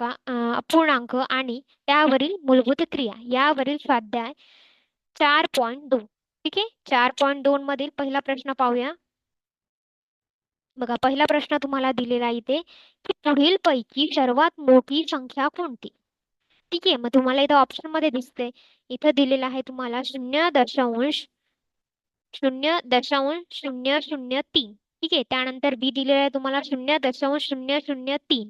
पूर्णांक अपूर्णांक आणि त्यावरील मूलभूत क्रिया यावरील स्वाध्याय चार पॉईंट दोन. ठीक आहे? चार पॉईंट दोन मधील पहिला प्रश्न पाहूया. बघा पहिला प्रश्न तुम्हाला दिलेला इथे की पुढील पैकी सर्वात मोठी संख्या कोणती? ठीक आहे मग तुम्हाला इथं ऑप्शनमध्ये दिसते इथं दिलेलं आहे तुम्हाला शून्य दशांश शून्य दशांश शून्य शून्य तीन. ठीक आहे? त्यानंतर बी दिलेला आहे तुम्हाला शून्य दशांश शून्य शून्य तीन.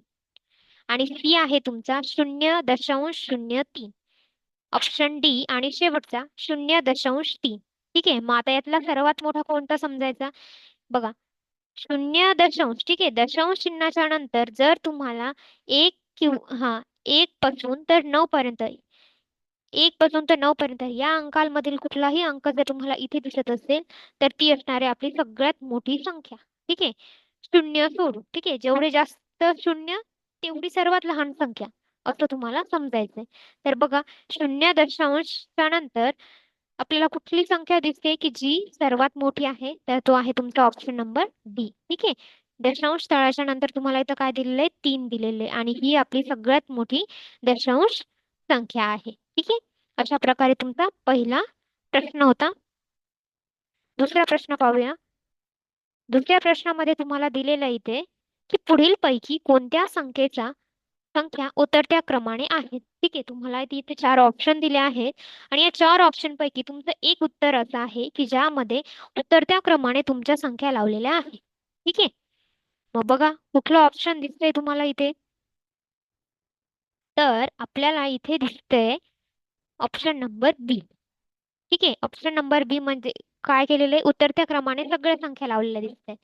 आणि सी आहे तुमचा शून्य दशांश शून्य तीन. ऑप्शन डी आणि शेवटचा शून्य दशांश तीन. ठीक आहे? मग आता यातला सर्वात मोठा कोणता समजायचा? बघा. शून्य दशांश ठीक आहे? दशांश चिन्हाच्या नंतर जर तुम्हाला एक किंवा हा एक पासून तर नऊ पर्यंत एक पासून तर नऊ पर्यंत या अंकांमधील कुठलाही अंक जर तुम्हाला इथे दिसत असेल तर ती असणारी आपली सगळ्यात मोठी संख्या. ठीक आहे? शून्य सोडून ठीक आहे? जेवढे जास्त शून्य तेवढी सर्वात लहान संख्या असं तुम्हाला समजायचंय. तर बघा शून्य दशांशच्या नंतर आपल्याला कुठली संख्या दिसते की जी सर्वात मोठी आहे? तर तो आहे तुमचा ऑप्शन नंबर डी ठीक आहे? दशांश स्थळाच्या नंतर तुम्हाला इथं काय दिलेलं आहे तीन दिलेले आणि ही आपली सगळ्यात मोठी दशांश संख्या आहे. ठीक आहे? अशा प्रकारे तुमचा पहिला प्रश्न होता. दुसरा प्रश्न पाहूया. दुसऱ्या प्रश्नामध्ये तुम्हाला दिलेलं इथे की पुढील पैकी कोणत्या संख्येचा संख्या उतरत्या क्रमाने आहेत? ठीक आहे तुम्हाला इथे चार ऑप्शन दिले आहेत. आणि या चार ऑप्शन पैकी तुमचं एक उत्तर असं आहे की ज्यामध्ये उतरत्या क्रमाने तुमच्या संख्या लावलेल्या आहे ठीक आहे? मग बघा कुठलं ऑप्शन दिसतंय तुम्हाला इथे? तर आपल्याला इथे दिसतंय ऑप्शन नंबर बी ठीक आहे. ऑप्शन नंबर बी म्हणजे काय केलेलं आहे? उतरत्या क्रमाने सगळ्या संख्या लावलेल्या दिसते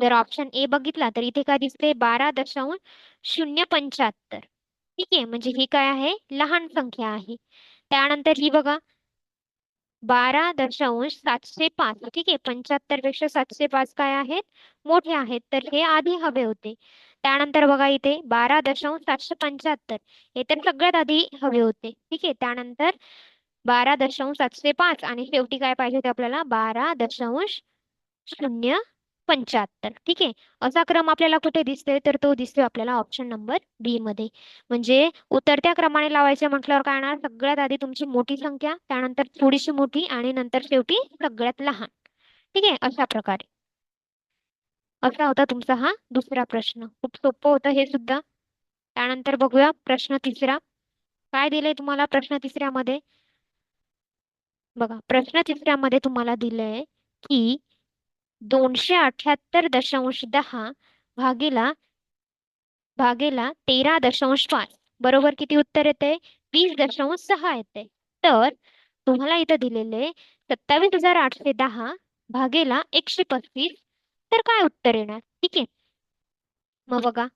जर ऑप्शन ए बघितला तर इथे काय दिसते बारा दशांश शून्य पंच्याहत्तर. ठीक आहे. म्हणजे ही काय आहे? लहान संख्या आहे. त्यानंतर ही बघा. बारा दशांश सातशे पाच. ठीक आहे. पंच्याहत्तरपेक्षा सातशे पाच काय आहेत? मोठे आहेत. तर हे आधी हवे होते. त्यानंतर बघा इथे बारा दशांश सातशे पंच्याहत्तर. हे तर सगळ्यात आधी हवे होते. ठीक आहे. त्यानंतर बारा दशांश सातशे पाच आणि शेवटी काय पाहिजे होते आपल्याला? बारा दशांश शून्य पंच्याहत्तर. ठीक आहे? असा क्रम आपल्याला कुठे दिसतोय? तर तो दिसतोय आपल्याला ऑप्शन नंबर बी मध्ये. म्हणजे उतरत्या क्रमाने लावायचे म्हटल्यावर काय येणार सगळ्यात आधी तुमची मोठी संख्या त्यानंतर थोडीशी मोठी आणि नंतर शेवटी सगळ्यात लहान. ठीक आहे? अशा प्रकारे. असा होता तुमचा हा दुसरा प्रश्न. खूप सोपं होतं हे सुद्धा. त्यानंतर बघूया प्रश्न तिसरा. काय दिलंय तुम्हाला प्रश्न तिसऱ्यामध्ये? बघा प्रश्न तिसऱ्यामध्ये तुम्हाला दिलंय की दोनशे अठ्याहत्तर दशांश दहा भागीला भागीला तेरा दशांश पाच. बरोबर किती उत्तर येते? वीस दशांश सहा येते. तर तुम्हाला इथं दिलेले सत्तावीस हजार आठशे दहा भागेला एकशे पस्तीस. तर काय उत्तर येणार? ठीक आहे. मग बघा.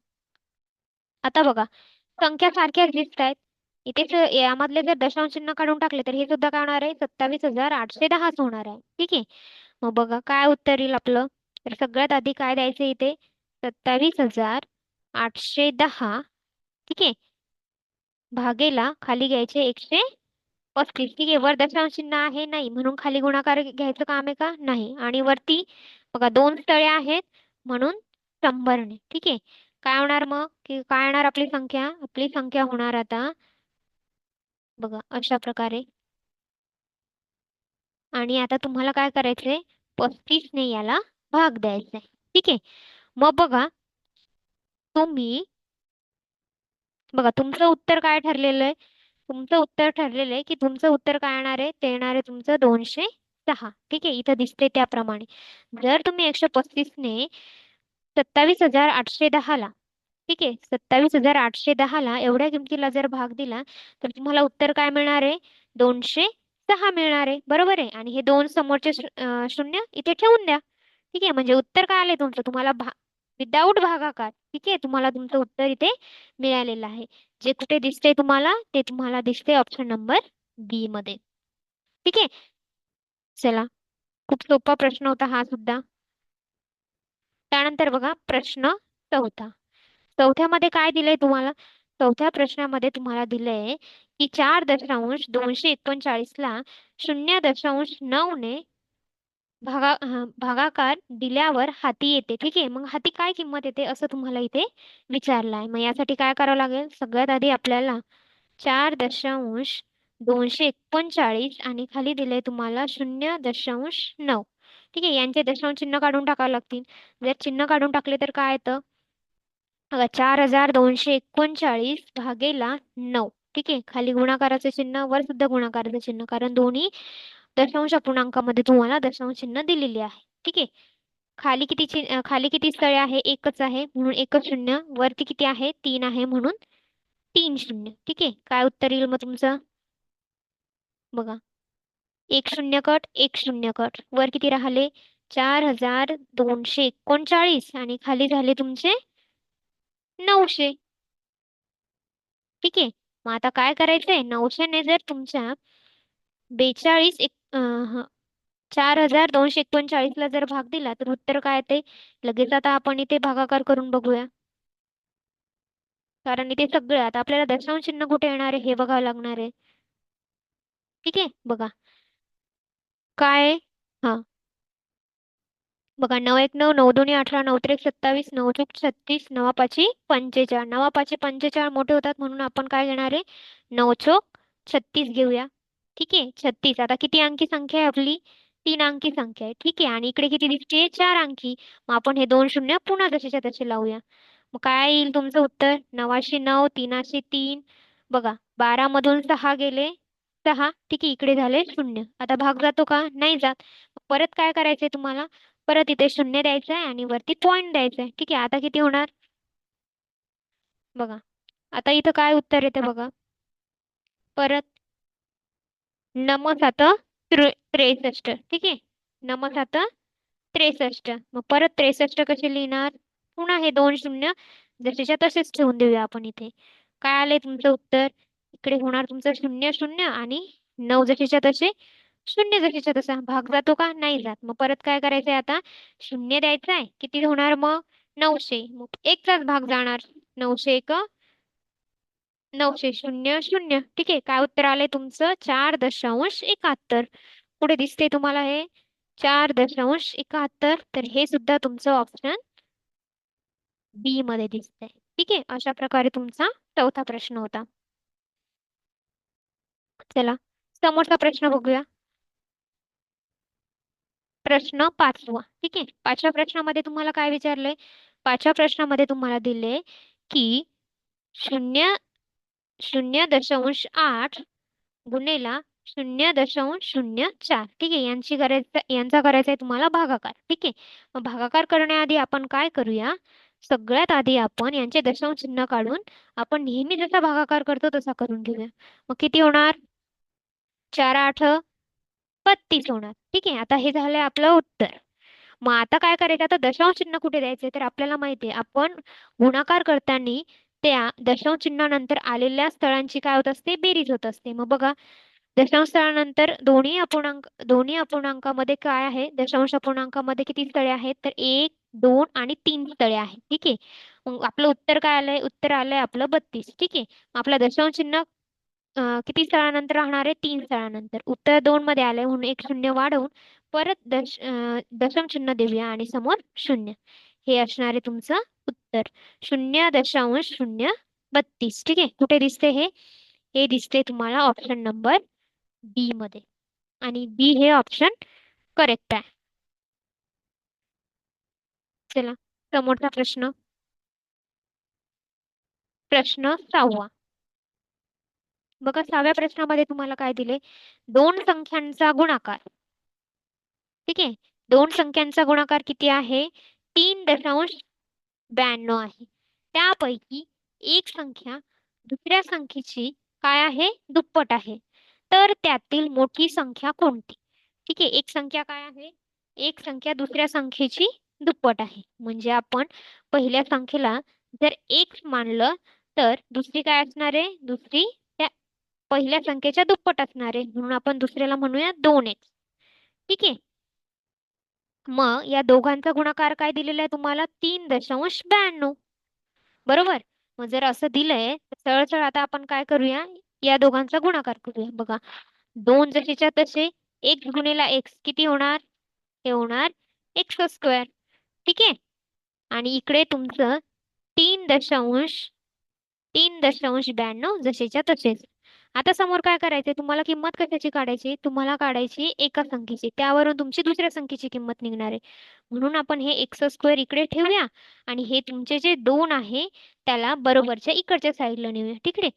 आता बघा. संख्या सारख्याच दिसत आहेत. इथे यामधले जर दशांश चिन्ह काढून टाकले तर हे सुद्धा काय होणार आहे सत्तावीस हजार आठशे दहाच होणार आहे. ठीक आहे? मग बघा काय उत्तर येईल आपलं? तर सगळ्यात आधी काय द्यायचं इथे? सत्तावीस हजार आठशे दहा. ठीक आहे? भागेला खाली घ्यायचे एकशे पस्तीस. ठीक आहे? वर दशांश चिन्ह आहे नाही. म्हणून खाली गुणाकार घ्यायचं काम आहे का? नाही. आणि वरती बघा दोन स्थळे आहेत म्हणून शंभरने. ठीक आहे? काय होणार मग? की काय होणार आपली संख्या? आपली संख्या होणार आता बघा अशा प्रकारे. आणि आता तुम्हाला काय करायचंय? पस्तीसने याला भाग द्यायचा आहे ठीक आहे? मग बघा तुम्ही बघा तुमचं उत्तर काय ठरलेलं आहे? तुमचं उत्तर ठरलेलं आहे की तुमचं उत्तर काय येणार आहे? ते येणार आहे तुमचं दोनशे सहा. ठीक आहे? इथं दिसते त्याप्रमाणे. जर तुम्ही एकशे पस्तीसने सत्तावीस हजार आठशे दहाला ठीक आहे. सत्तावीस हजार आठशे दहाला एवढ्या किमतीला जर भाग दिला तर तुम्हाला उत्तर काय मिळणार आहे? दोनशे सहा मिळणार आहे. बरोबर आहे? आणि हे दोन समोरचे शून्य इथे ठेवून द्या. ठीक आहे? म्हणजे उत्तर काय आले तुमचं? तुम्हाला भा विदाऊट भागाकार. ठीक आहे? तुम्हाला तुमचं उत्तर इथे मिळालेलं आहे. जे कुठे दिसते तुम्हाला ते तुम्हाला दिसते ऑप्शन नंबर बी मध्ये. ठीक आहे? चला. खूप सोपा प्रश्न होता हा सुद्धा. त्यानंतर बघा प्रश्न चौथा. चौथ्यामध्ये काय दिलंय तुम्हाला? चौथ्या प्रश्नामध्ये तुम्हाला दिलंय की चार दशांश दोनशे एकोणचाळीसला शून्य दशांश नऊने भागा भागाकार दिल्यावर हाती येते. ठीक आहे? मग हाती काय किंमत येते असं तुम्हाला इथे विचारलं आहे मग यासाठी काय करावं लागेल? सगळ्यात आधी आपल्याला चार दशांश दोनशे एकोणचाळीस आणि खाली दिले तुम्हाला शून्य दशांश नऊ. ठीक आहे? यांचे दशांश चिन्ह काढून टाकावं लागतील. जर चिन्ह काढून टाकले तर काय येतं? चार हजार दोनशे एकोणचाळीस भागेला नऊ. ठीक आहे? खाली गुणाकाराचे चिन्ह वर सुद्धा गुणाकाराचे चिन्ह. कारण दोन्ही दशांश अपूर्णांकामध्ये तुम्हाला दशांश चिन्ह दिलेली आहे. ठीक आहे? खाली किती चिन्ह खाली किती स्थळे आहे? एकच आहे. म्हणून एकच शून्य. वरती किती आहे? तीन आहे. म्हणून तीन शून्य. ठीक आहे? काय उत्तर येईल मग तुमचं? बघा. एक शून्य कट एक शून्य कट. वर किती राहिले? चार हजार दोनशे एकोणचाळीस. आणि खाली झाले तुमचे नऊशे. ठीक आहे. मग आता काय करायचंय? नऊशेने जर तुमच्या बेचाळीस एक चार हजार दोनशे एकोणचाळीसला जर भाग दिला तर उत्तर काय येते लगेच आता आपण इथे भागाकार करून बघूया. कारण इथे सगळं आता आपल्याला दशांश चिन्ह कुठे येणार आहे? हे बघावं लागणार आहे. ठीक आहे? बघा. काय? हा. बघा नऊ एक नऊ नऊ दोन्ही अठरा नऊ त्रिक सत्तावीस नऊ चौक छत्तीस नवा पाची पंचेचाळ. नवा पाची पंचेचाळ मोठे होतात म्हणून आपण काय घेणार आहे? नऊ चौक छत्तीस घेऊया. ठीक आहे? छत्तीस. आता किती अंकी संख्या आहे आपली? तीन अंकी संख्या आहे. ठीक आहे? आणि इकडे किती दिसते? चार अंकी. मग आपण हे दोन शून्य पुन्हा जसेच्या तसे लावूया. मग काय येईल तुमचं उत्तर? नवाशे नऊ तीनाशे तीन. बघा बारा मधून सहा गेले. सहा. ठीक आहे इकडे झाले शून्य. आता भाग जातो का? नाही जात. परत काय करायचंय तुम्हाला? परत इथे शून्य द्यायचं आहे आणि वरती पॉईंट द्यायचं आहे. ठीक आहे आता किती होणार? बघा आता इथं काय उत्तर येते बघा? परत नम सात त्रेसष्ट. ठीक आहे? नम सात त्रेसष्ट. मग परत त्रेसष्ट कसे लिहिणार? पुन्हा हे दोन शून्य. जसेच्या तसेच ठेवून देऊया आपण इथे. काय आलंय तुमचं उत्तर? इकडे होणार तुमचं शून्य शून्य आणि नऊ जसेच्या तसे शून्य जशीच्या तसा. भाग जातो का? नाही जात. मग परत काय करायचंय आता? शून्य द्यायचं आहे. किती होणार मग? नऊशे. मग एकचाच भाग जाणार. नऊशे एक. नऊशे शून्य शून्य. ठीक आहे. काय उत्तर आलंय तुमचं? चार दशांश एकाहत्तर. पुढे दिसते तुम्हाला हे? चार दशांश एकाहत्तर. तर हे सुद्धा तुमचं ऑप्शन बी मध्ये दिसतंय. ठीक आहे. अशा प्रकारे तुमचा चौथा प्रश्न होता. चला. समोरचा प्रश्न बघूया. प्रश्न पाचवा. ठीक आहे? पाचव्या प्रश्नामध्ये तुम्हाला काय विचारलंय? पाचव्या प्रश्नामध्ये तुम्हाला दिले की शून्य शून्य दशांश आठ गुणेला शून्य दशांश शून्य चार. ठीक आहे? यांची करायचं यांचा करायचा आहे तुम्हाला भागाकार. ठीक आहे? मग भागाकार करण्याआधी आपण काय करूया? सगळ्यात आधी आपण यांचे दशांश चिन्ह काढून आपण नेहमी जसा भागाकार करतो तसा करून घेऊया. मग किती होणार? चार आठ बत्तीस होणार ठीक आहे? आता हे झालं आपलं उत्तर. मग आता काय करायचं? आता दशांश चिन्ह कुठे द्यायचे? तर आपल्याला माहिती आहे आपण गुणाकार करताना त्या दशांश चिन्हानंतर आलेल्या स्थळांची काय होत असते? बेरीज होत असते. मग बघा दशांश स्थळानंतर दोन्ही अपूर्णांक दोन्ही अपूर्णांकामध्ये काय आहे? दशांश अपूर्णांकामध्ये किती स्थळे आहेत? तर एक दोन आणि तीन स्थळे आहेत. ठीक आहे? मग आपलं उत्तर काय आलंय? उत्तर आलंय आपलं बत्तीस. ठीक आहे? आपला दशांश चिन्ह किती स्थळानंतर राहणार आहे? तीन स्थळानंतर. उत्तर दोन मध्ये आले म्हणून एक शून्य वाढवून परत दश दशम चिन्ह देऊया आणि समोर शून्य. हे असणार आहे तुमचं उत्तर. शून्य दशांश शून्य बत्तीस. ठीक आहे? कुठे दिसते हे? हे दिसते तुम्हाला ऑप्शन नंबर बी मध्ये. आणि बी हे ऑप्शन करेक्ट आहे. चला समोरचा प्रश्न. प्रश्न सहावा. बघा सहाव्या प्रश्नामध्ये तुम्हाला काय दिले? दोन संख्यांचा गुणाकार. ठीक आहे? दोन संख्यांचा गुणाकार किती आहे? तीन दशांश ब्याण्णव आहे. त्यापैकी एक संख्या दुसऱ्या संख्येची काय आहे? दुप्पट आहे. तर त्यातील मोठी संख्या कोणती? ठीक आहे? एक संख्या काय आहे? एक संख्या दुसऱ्या संख्येची दुप्पट आहे. म्हणजे आपण पहिल्या संख्येला जर एक मानलं तर दुसरी काय असणार आहे? दुसरी पहिल्या संख्येच्या दुप्पट असणार आहे. म्हणून आपण दुसऱ्याला म्हणूया दोन एक्स ठीक आहे? मग या दोघांचा गुणाकार काय दिलेला आहे तुम्हाला? तीन दशांश ब्याण्णव. बरोबर? मग जर असं दिलंय तर सरळ सरळ आता आपण काय करूया? या दोघांचा गुणाकार करूया. बघा. दोन जसेच्या तसे एक गुणेला एक्स किती होणार? हे होणार एक्स स्क्वेअर ठीक आहे? आणि इकडे तुमचं तीन दशांश तीन दशांश ब्याण्णव जसेच्या तसेच. आता समोर काय करायचंय? तुम्हाला किंमत कशाची काढायची? तुम्हाला काढायची एका संख्येची. त्यावरून तुमची दुसऱ्या संख्येची किंमत निघणार आहे. म्हणून आपण हे एक्स स्क्वेअर इकडे ठेवूया आणि हे तुमचे जे दोन आहे त्याला बरोबरच्या इकडच्या साईडला नेऊया. ठीक आहे?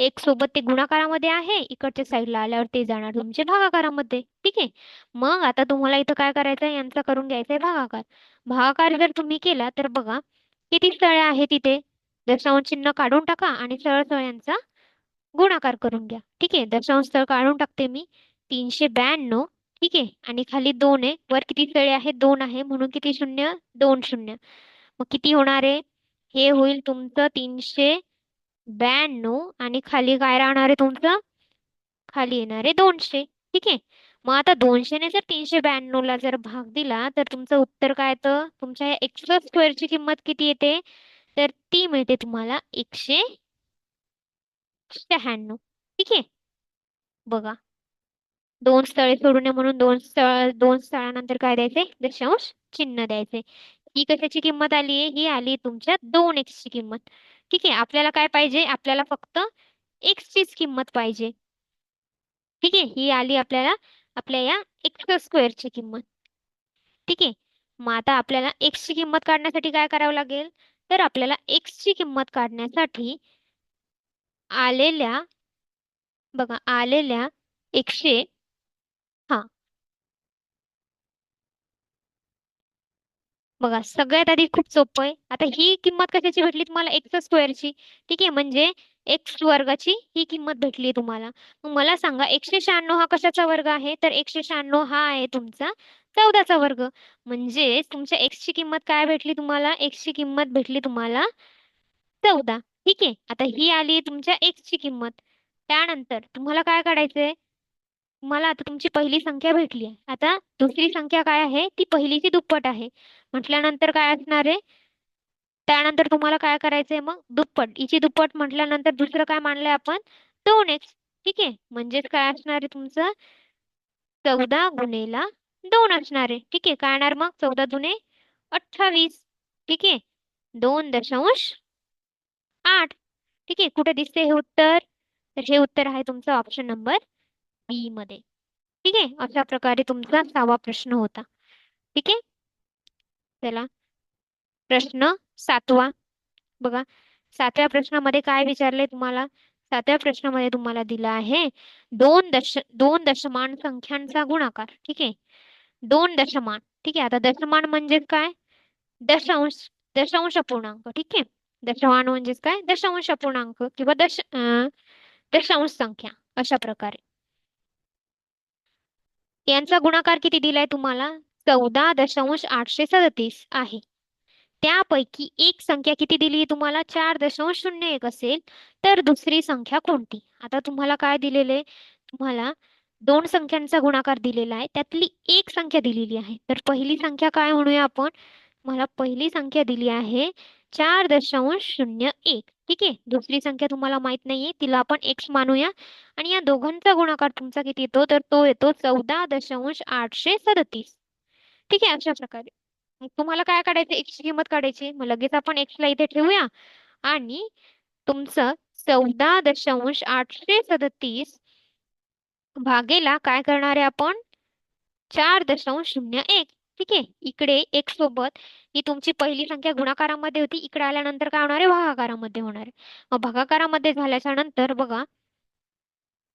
एक सोबत ते गुणाकारामध्ये आहे इकडच्या साईडला आल्यावर ते जाणार तुमचे भागाकारामध्ये. ठीक आहे? मग आता तुम्हाला इथं काय करायचं आहे यांचा करून घ्यायचा आहे भागाकार. भागाकार जर तुम्ही केला तर बघा किती स्थळे आहेत तिथे दशांश चिन्ह काढून टाका आणि सरळ सरळ यांचा गुणाकार करून घ्या. ठीक आहे? दशांश स्थळ काढून टाकते मी. तीनशे ब्याण्णव. ठीक आहे? आणि खाली दोन आहे. वर किती स्थळे आहे दोन आहे. म्हणून किती शून्य? दोन शून्य. मग किती होणार आहे? हे होईल तुमचं तीनशे ब्याण्णव. आणि खाली काय राहणार आहे तुमचं? खाली येणार आहे दोनशे. ठीक आहे? मग आता दोनशेने जर तीनशे ब्याण्णवला जर भाग दिला तर तुमचं उत्तर काय येतं? तुमच्या या एक्स स्क्वेअरची किंमत किती येते? तर ती मिळते तुम्हाला एकशे शहाण्णव. ठीक आहे? बघा. दोन स्थळे सोडू नये म्हणून दोन स्थळ दोन स्थळानंतर काय द्यायचे? दशांश चिन्ह द्यायचे. ही कशाची किंमत आली आहे? ही आली तुमच्या दोन एक्स ची किंमत. ठीक आहे? आपल्याला काय पाहिजे? आपल्याला फक्त एक्स चीच किंमत पाहिजे. ठीक आहे? ही आली आपल्याला आपल्या या एक्स स्क्वेअरची किंमत. ठीक आहे? मग आता आपल्याला एक्स ची किंमत काढण्यासाठी काय करावं लागेल? तर आपल्याला एक्स ची किंमत काढण्यासाठी आलेल्या बघा आलेल्या एकशे हा. बघा सगळ्यात आधी खूप सोपं आहे. आता ही किंमत कशाची भेटली तुम्हाला? एक्स स्क्वेअरची ठीक आहे म्हणजे एक्स वर्गाची ही किंमत भेटली तुम्हाला. मग मला सांगा एकशे शहाण्णव हा कशाचा वर्ग आहे? तर एकशे शहाण्णव हा आहे तुमचा चौदाचा वर्ग. म्हणजे तुमच्या एक्स ची किंमत काय भेटली तुम्हाला? एक्सची किंमत भेटली तुम्हाला चौदा. ठीक आहे. आता ही आली तुमच्या एक्स ची किंमत. त्यानंतर तुम्हाला काय काढायचंय? तुम्हाला आता तुमची पहिली संख्या भेटली आहे. आता दुसरी संख्या काय आहे? ती पहिलीची दुप्पट आहे. म्हटल्यानंतर काय असणार आहे? त्यानंतर तुम्हाला काय करायचंय मग? दुप्पट. हिची दुप्पट म्हटल्यानंतर दुसरं काय मानलंय आपण? दोन एक्स ठीक आहे. म्हणजेच काय असणार आहे तुमचं? चौदा गुणेला दोन असणार आहे. ठीक आहे. काय येणार मग? चौदा जुने अठ्ठावीस. ठीक आहे. दोन दशांश आठ. ठीक आहे कुठे दिसते हे उत्तर? तर हे उत्तर आहे तुमचं ऑप्शन नंबर बी मध्ये. ठीक आहे अशा प्रकारे तुमचा सहावा प्रश्न होता. ठीक आहे? चला. प्रश्न सातवा. बघा सातव्या प्रश्नामध्ये काय विचारले तुम्हाला? सातव्या प्रश्नामध्ये तुम्हाला दिला आहे दोन दश दोन दशमान संख्यांचा गुणाकार. ठीक आहे? दोन दशमान. ठीक आहे आता दशमान म्हणजे काय? दशांश दशांश पूर्णांक. ठीक आहे? दशमान म्हणजेच काय? दशांश अपूर्णांक किंवा दश दशांश संख्या अशा प्रकारे. यांचा गुणाकार किती दिलाय तुम्हाला? चौदा दशांश आठशे सदतीस आहे. त्यापैकी एक संख्या किती दिली तुम्हाला? चार दशांश शून्य एक असेल तर दुसरी संख्या कोणती? आता तुम्हाला काय दिलेले तुम्हाला दोन संख्यांचा गुणाकार दिलेला आहे त्यातली एक संख्या दिलेली आहे. तर पहिली संख्या काय म्हणूया आपण? तुम्हाला पहिली संख्या दिली आहे चार दशांश शून्य एक. ठीक आहे? दुसरी संख्या तुम्हाला माहीत नाहीये. तिला आपण एक्स मानूया. आणि या दोघांचा गुणाकार तुमचा किती येतो? तर तो येतो चौदा दशांश आठशे सदतीस. ठीक आहे? अशा प्रकारे. मग तुम्हाला काय काढायचं? एक्स ची किंमत काढायची. मग लगेच आपण एक्सला इथे ठेवूया. आणि तुमचं चौदा दशांश आठशे सदतीस भागेला काय करणार आहे आपण? चार दशांश शून्य एक. ठीक आहे? इकडे एक सोबत ही तुमची पहिली संख्या गुणाकारामध्ये होती. इकडे आल्यानंतर काय होणार आहे? भागाकारामध्ये होणार आहे. मग भागाकारामध्ये झाल्याच्यानंतर बघा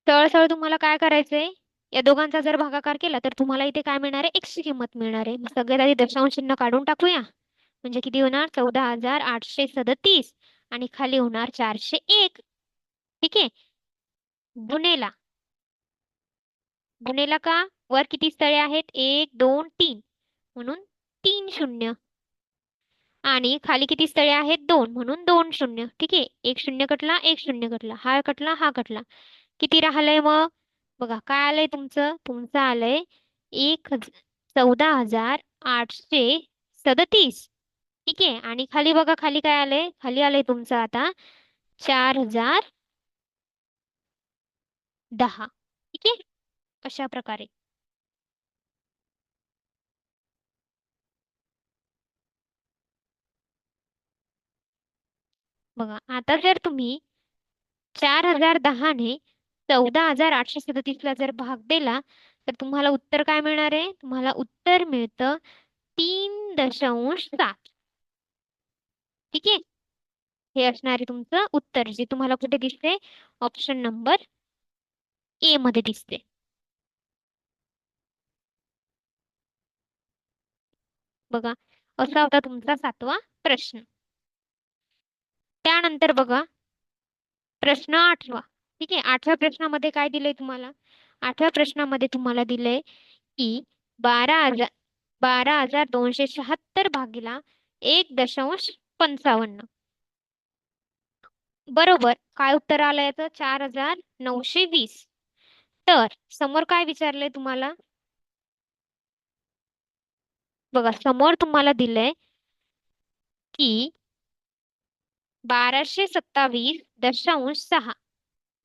सरळ तुम्हाला काय करायचंय या दोघांचा जर भागाकार केला तर तुम्हाला इथे काय मिळणार आहे? एक्स किंमत मिळणार आहे. मग सगळ्यात आधी दशांश चिन्ह काढून टाकूया. म्हणजे किती होणार? चौदा हजार आठशे सदतीस. आणि खाली होणार चारशे एक. ठीक आहे? गुणेला गुणेला का? वर किती स्थळे आहेत? एक दोन तीन. म्हणून तीन शून्य. आणि खाली किती स्थळे आहेत? दोन. म्हणून दोन शून्य. ठीक आहे? एक शून्य कटला एक शून्य कटला. हा कटला हा कटला. किती राहिलंय मग? बघा काय आलंय तुमचं? तुमचं आलंय एक चौदा हजार आठशे सदतीस. ठीक आहे? आणि खाली बघा खाली काय आलंय? खाली आलंय तुमचं आता चार हजार दहा. ठीक आहे? अशा प्रकारे. बघा आता जर तुम्ही चार हजार दहाने चौदा हजार आठशे सदतीसला जर भाग दिला तर तुम्हाला उत्तर काय मिळणार आहे? तुम्हाला उत्तर मिळतं तीन दशांश सात. ठीक आहे? हे असणार आहे तुमचं उत्तर जे तुम्हाला कुठे दिसते ऑप्शन नंबर ए मध्ये दिसते बघा असा होता तुमचा सातवा प्रश्न. त्यानंतर बघा प्रश्न आठवा. ठीक आहे? आठव्या प्रश्नामध्ये काय दिलंय तुम्हाला? आठव्या प्रश्नामध्ये तुम्हाला दिलंय की बारा हजार बारा हजार दोनशे शहात्तर भागीला एक दशांश पंचावन्न. बरोबर? काय उत्तर आलं याचं? चार हजार नऊशे वीस. तर समोर काय विचारलंय तुम्हाला? बघा समोर तुम्हाला दिलंय की बाराशे सत्तावीस दशांश सहा.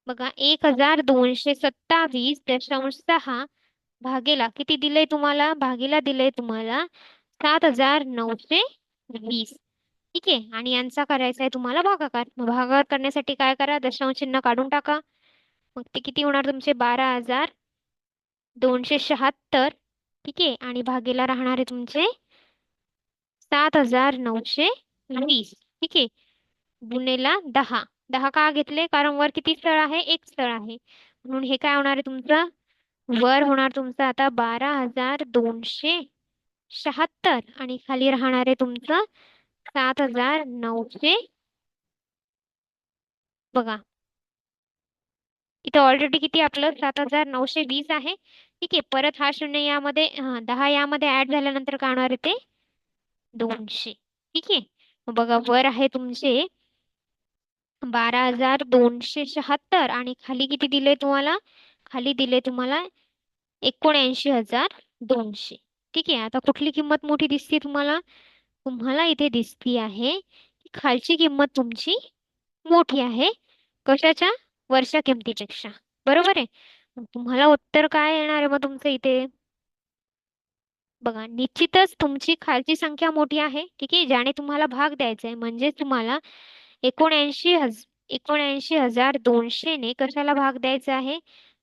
बघा एक हजार दोनशे सत्तावीस दशांश सहा भागेला किती दिलंय तुम्हाला? भागेला दिलंय तुम्हाला सात हजार नऊशे वीस. ठीक आहे? आणि यांचा करायचा आहे तुम्हाला भागाकार. मग भागाकार करण्यासाठी काय करा? दशांश चिन्ह काढून टाका. मग ते किती होणार तुमचे? बारा हजार दोनशे शहात्तर. ठीक आहे? आणि भागेला राहणार आहे तुमचे सात हजार नऊशे वीस. ठीक आहे? गुन्हेला दहा. दहा का घेतले? कारण वर किती स्थळ आहे? एक स्थळ आहे. म्हणून हे काय होणार आहे तुमचं? वर होणार तुमचं आता बारा हजार दोनशे शहात्तर आणि खाली राहणार आहे तुमचं सात हजार नऊशे बघा. इथं ऑलरेडी किती आपलं? सात हजार नऊशे वीस आहे. ठीक आहे. परत हा शून्य यामध्ये हा दहा यामध्ये ऍड झाल्यानंतर काय होणार आहे ते? दोनशे. ठीक आहे. बघा वर आहे तुमचे बारा हजार दोनशे शहात्तर आणि खाली किती दिले तुम्हाला? खाली दिले तुम्हाला एकोणऐंशी हजार दोनशे. ठीक आहे आता कुठली किंमत मोठी दिसते तुम्हाला? तुम्हाला इथे दिसती आहे की खालची किंमत तुमची मोठी आहे कशाच्या? वर्षा किमतीपेक्षा. बरोबर आहे? तुम्हाला उत्तर काय येणार आहे मग तुमचं इथे? बघा निश्चितच तुमची खालची संख्या मोठी आहे ठीक आहे? ज्याने तुम्हाला भाग द्यायचा आहे म्हणजे तुम्हाला एकोणऐंशी हज एकोणऐंशी हजार दोनशेने कशाला भाग द्यायचा आहे?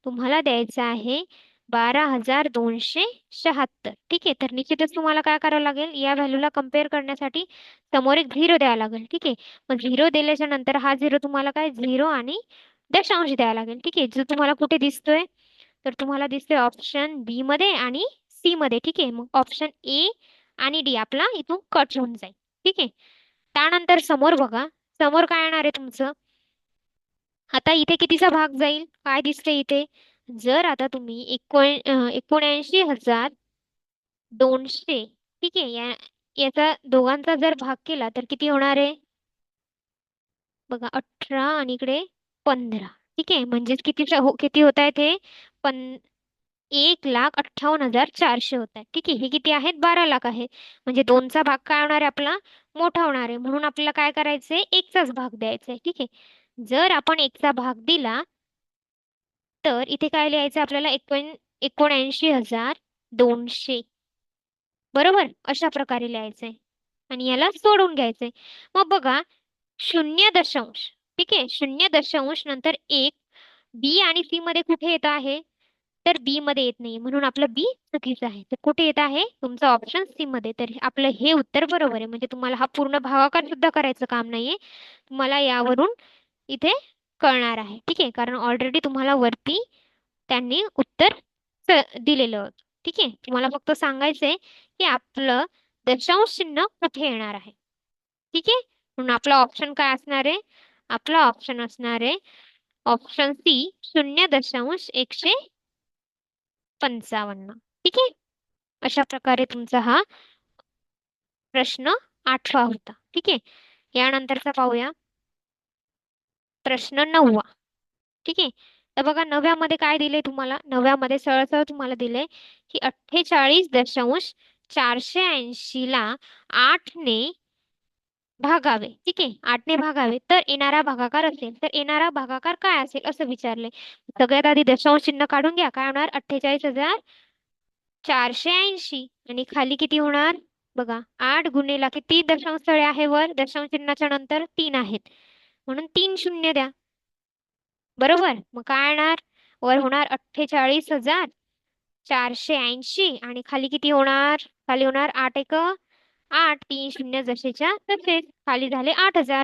तुम्हाला द्यायचा आहे बारा हजार दोनशे शहात्तर. ठीक आहे तर निश्चितच तुम्हाला काय करावं लागेल? या व्हॅल्यूला कंपेअर करण्यासाठी समोर एक झिरो द्यावा लागेल. ठीक आहे मग झिरो दिल्याच्या नंतर हा झिरो तुम्हाला काय? झिरो आणि दशांश द्यावा लागेल. ठीक आहे जो तुम्हाला कुठे दिसतोय? तर तुम्हाला दिसतोय ऑप्शन बी मध्ये आणि सी मध्ये. ठीक आहे मग ऑप्शन ए आणि डी आपला इथून कट होऊन जाईल. ठीक आहे त्यानंतर समोर बघा. समोर काय येणार आहे तुमचं? आता इथे कितीचा भाग जाईल? काय दिसते इथे? जर आता तुम्ही एकोण एकोणऐंशी हजार दोनशे ठीक आहे या याचा दोघांचा जर भाग केला तर किती होणार आहे? बघा अठरा आणि इकडे पंधरा ठीक आहे म्हणजेच किती हो किती होत आहे हे पण एक लाख अठ्ठावन्न हजार चारशे होत आहे ठीक आहे हे किती आहेत? बारा लाख आहे. म्हणजे दोनचा भाग काय होणार आहे आपला? मोठा होणार आहे. म्हणून आपल्याला काय करायचंय? एकचाच भाग द्यायचा आहे ठीक आहे. जर आपण एकचा भाग दिला तर इथे काय लिहायचं आपल्याला? एकोण एकोणऐंशी हजार दोनशे. बरोबर? अशा प्रकारे लिहायचंय. आणि याला सोडून घ्यायचंय. मग बघा शून्य दशांश. ठीक आहे? शून्य दशांश नंतर एक. बी आणि सी मध्ये कुठे येत आहे? तर बी मध्ये येत नाही. म्हणून आपलं बी चुकीचं आहे. तर कुठे येत आहे? तुमचं ऑप्शन सी मध्ये. तर आपलं हे उत्तर बरोबर आहे. म्हणजे तुम्हाला हा पूर्ण भागाकार सुद्धा करायचं काम नाहीये. तुम्हाला यावरून इथे कळणार आहे. ठीक आहे? कारण ऑलरेडी तुम्हाला वरती त्यांनी उत्तर दिलेलं ठीक आहे? तुम्हाला फक्त सांगायचंय की आपलं दशांश चिन्ह कुठे येणार आहे? ठीक आहे? म्हणून आपला ऑप्शन काय असणार आहे? आपला ऑप्शन असणार आहे ऑप्शन सी शून्य दशांश एकशे पंचावन्न. ठीक आहे? अशा प्रकारे तुमचा हा प्रश्न आठवा होता. ठीक आहे? यानंतरचा पाहूया. प्रश्न नववा. ठीक आहे? तर बघा नव्यामध्ये काय दिले तुम्हाला? नव्यामध्ये सरळ सरळ तुम्हाला दिले की अठ्ठेचाळीस दशांश चारशे ऐंशी ला आठने भागावे. ठीक आहे? आठने भागावे. तर येणारा भागाकार असेल तर येणारा भागाकार काय असेल असं विचारले. सगळ्यात आधी दशांश चिन्ह काढून घ्या. काय होणार? अठ्ठेचाळीस हजार चारशे ऐंशी. आणि खाली किती होणार? बघा आठ गुन्हेला किती दशांश स्थळे आहे वर. दशांश चिन्हाच्या नंतर तीन आहेत. म्हणून तीन शून्य द्या. बरोबर? मग काय येणार? वर होणार अठ्ठेचाळीस हजार चारशे ऐंशी. आणि खाली किती होणार? खाली होणार आठ एक आठ तीन शून्य जसेच्या तसेच खाली झाले आठ हजार.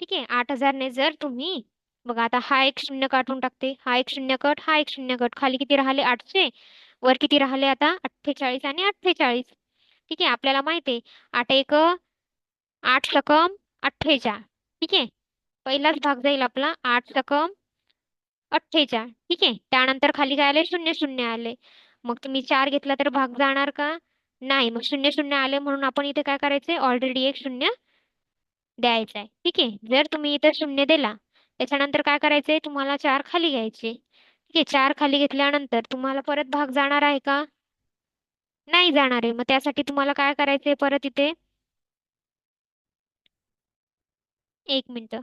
ठीक? आहे आठ हजारने जर तुम्ही बघा आता हा एक शून्य काढून टाकते. हा एक शून्य कट हा एक शून्य कट. खाली किती राहिले? आठशे. वर किती राहिले आता? अठ्ठेचाळीस आणि अठ्ठेचाळीस. ठीक? आहे आपल्याला माहिती आहे. आठ एक आठ सकम अठ्ठेचाळ. ठीक? आहे पहिलाच भाग जाईल आपला. आठ सकम अठ्ठेचाळ. ठीक? आहे त्यानंतर खाली काय आले? शून्य शून्य आले. मग तुम्ही चार घेतला तर भाग जाणार का? नाही मग शून्य शून्य आले म्हणून आपण इथे काय करायचंय ऑलरेडी एक शून्य द्यायचं आहे. ठीक आहे? जर तुम्ही इथे शून्य दिला त्याच्यानंतर काय करायचंय तुम्हाला चार खाली घ्यायचे ठीक आहे? चार खाली घेतल्यानंतर तुम्हाला परत भाग जाणार आहे का? नाही जाणार आहे. मग त्यासाठी तुम्हाला काय करायचंय परत इथे? एक मिनिट.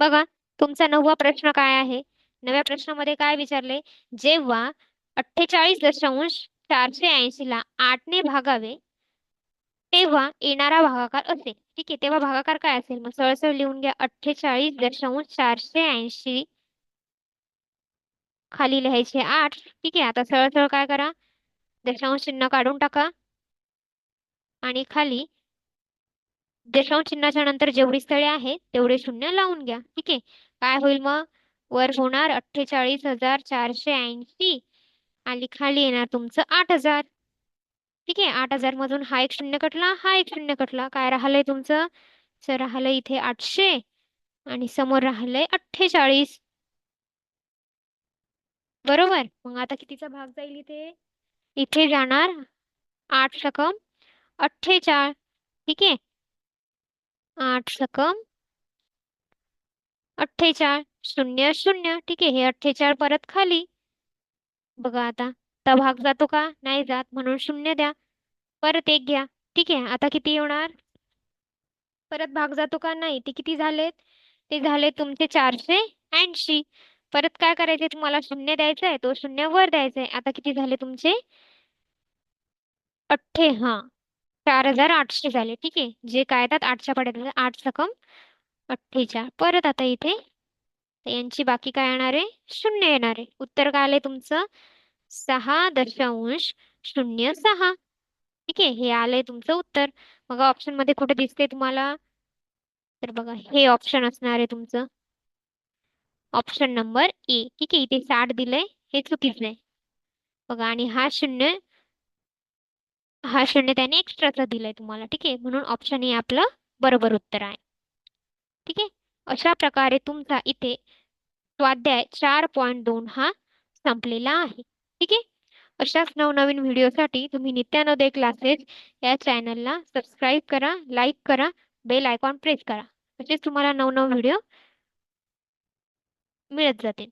बघा तुमचा नववा प्रश्न काय आहे? नव्या प्रश्नामध्ये काय विचारले? जेव्हा अठ्ठेचाळीस दशांश चारशे ऐंशी ला आठने भागावे तेव्हा येणारा भागाकार असेल. ठीक आहे तेव्हा भागाकार काय असेल? मग सळसळ लिहून घ्या. अठ्ठेचाळीस दशांश चारशे ऐंशी खाली लिहायचे आठ. ठीक आहे आता सरसळ काय करा? दशांश चिन्ह काढून टाका. आणि खाली दशांश चिन्हाच्या नंतर जेवढी स्थळे आहेत तेवढे शून्य लावून घ्या. ठीक आहे काय होईल मग? वर होणार अठ्ठेचाळीस हजार चारशे ऐंशी. आणि खाली येणार तुमचं आठ हजार. ठीक आहे आठ हजार मधून हा एक शून्य कटला हा एक शून्य कटला. काय राहिलंय तुमचं? सर राहिलंय इथे आठशे आणि समोर राहिलंय अठ्ठेचाळीस. बरोबर? मग आता कितीचा भाग जाईल इथे? इथे जाणार आठ सकम अठ्ठेचाळ. ठीक आहे? आठ सकम अठ्ठेचाळ शून्य शून्य. ठीक आहे हे अठ्ठेचाळ परत खाली. बघा आता. तर भाग जातो का? नाही जात. म्हणून शून्य द्या. परत एक घ्या. ठीक आहे. आता किती होणार परत भाग जातो का? नाही. ते किती झालेत? ते झाले तुमचे चारशे ऐंशी. परत काय करायचे तुम्हाला शून्य द्यायचं आहे. तो शून्य वर द्यायचा आहे आता किती झाले तुमचे? अठ्ठे. हा. चार हजार आठशे झाले. ठीक आहे. जे काय येतात आठच्या पड्यात आठ सकम अठ्ठेचाळ परत आता इथे यांची बाकी काय येणार आहे? शून्य येणार आहे. उत्तर काय आले तुमचं? सहा दशांश शून्य सहा. ठीक आहे हे आलंय तुमचं उत्तर. मग ऑप्शनमध्ये कुठे दिसते तुम्हाला? तर बघा हे ऑप्शन असणार आहे तुमचं. ऑप्शन नंबर ए ठीक आहे इथे साठ दिलंय हे चुकीचं आहे. बघा आणि हा शून्य हा शून्य त्याने एक्स्ट्राचा दिलाय तुम्हाला. ठीक आहे म्हणून ऑप्शन ए आपलं बरोबर उत्तर आहे. ठीक आहे अशा प्रकारे तुमचा इथे स्वाध्याय चार पॉईंट दोन हा संपलेला आहे. ठीक आहे? अशाच नवनवीन व्हिडिओसाठी तुम्ही नित्यानोदय क्लासेस या चॅनलला सबस्क्राईब करा लाईक करा बेल आयकॉन प्रेस करा. तसेच तुम्हाला नवनव व्हिडिओ मिळत जातील.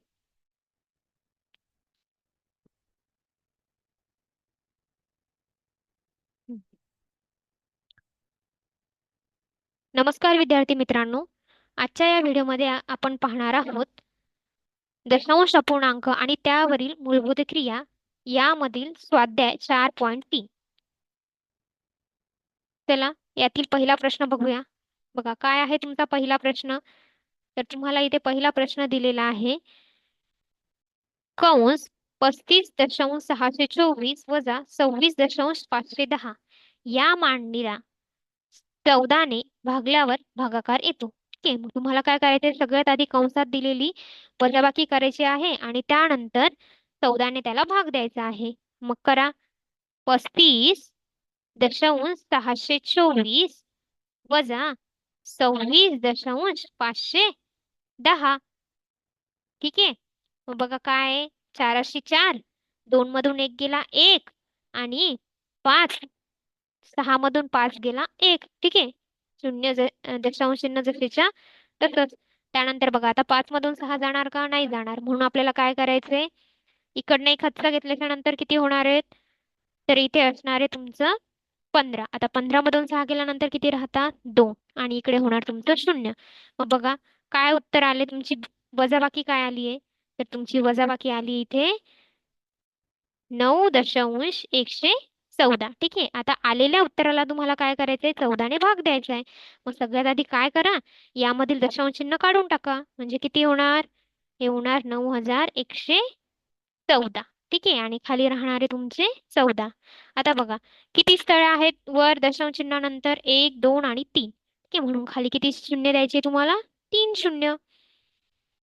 नमस्कार विद्यार्थी मित्रांनो. आजच्या या व्हिडिओमध्ये आपण पाहणार आहोत दशांश अपूर्णांक आणि त्यावरील मूलभूत क्रिया यामधील स्वाध्याय चार पॉईंट तीन. चला यातील पहिला प्रश्न बघूया. बघा काय आहे तुमचा पहिला प्रश्न? तर तुम्हाला इथे पहिला प्रश्न दिलेला आहे. कंस पस्तीस दशांश सहाशे चोवीस वजा सव्वीस दशांश पाचशे दहा. या मांडणीला चौदाने भागल्यावर भागाकार येतो. आहे मग तुम्हाला काय करायचंय? सगळ्यात आधी कंसात दिलेली वजाबाकी करायची आहे आणि त्यानंतर चौदाने त्याला भाग द्यायचा आहे. मग करा. पस्तीस दशांश सहाशे चोवीस वजा सव्वीस दशांश पाचशे दहा. ठीक आहे? मग बघा काय चारशे चार. दोन मधून एक गेला एक आणि पाच. सहा मधून पाच गेला एक. ठीक आहे? शून्य दशांश चिन्ह जसेच्या तसंच. त्यानंतर बघा आता पाच मधून सहा जाणार का? नाही जाणार. म्हणून आपल्याला काय करायचंय? इकडनं एक हत्सा घेतल्याच्या नंतर किती होणार आहेत? तर इथे असणार आहे तुमचं पंधरा. आता पंधरा मधून सहा गेल्यानंतर किती राहतात? दोन. आणि इकडे होणार तुमचं शून्य. मग बघा काय उत्तर आले? तुमची वजाबाकी काय आली आहे? तर तुमची वजाबाकी आली इथे नऊ दशांश एकशे चौदा. ठीक आहे? आता आलेल्या उत्तराला तुम्हाला काय करायचंय? चौदाने भाग द्यायचा आहे. मग सगळ्यात आधी काय करा? यामधील दशांश चिन्ह काढून टाका. म्हणजे किती होणार? हे होणार नऊ हजार एकशे चौदा. ठीक आहे? आणि खाली राहणारे तुमचे चौदा. आता बघा. किती स्थळे आहेत वर दशांश चिन्हानंतर? एक दोन आणि तीन. ठीक आहे? म्हणून खाली किती शून्य द्यायचे तुम्हाला? तीन शून्य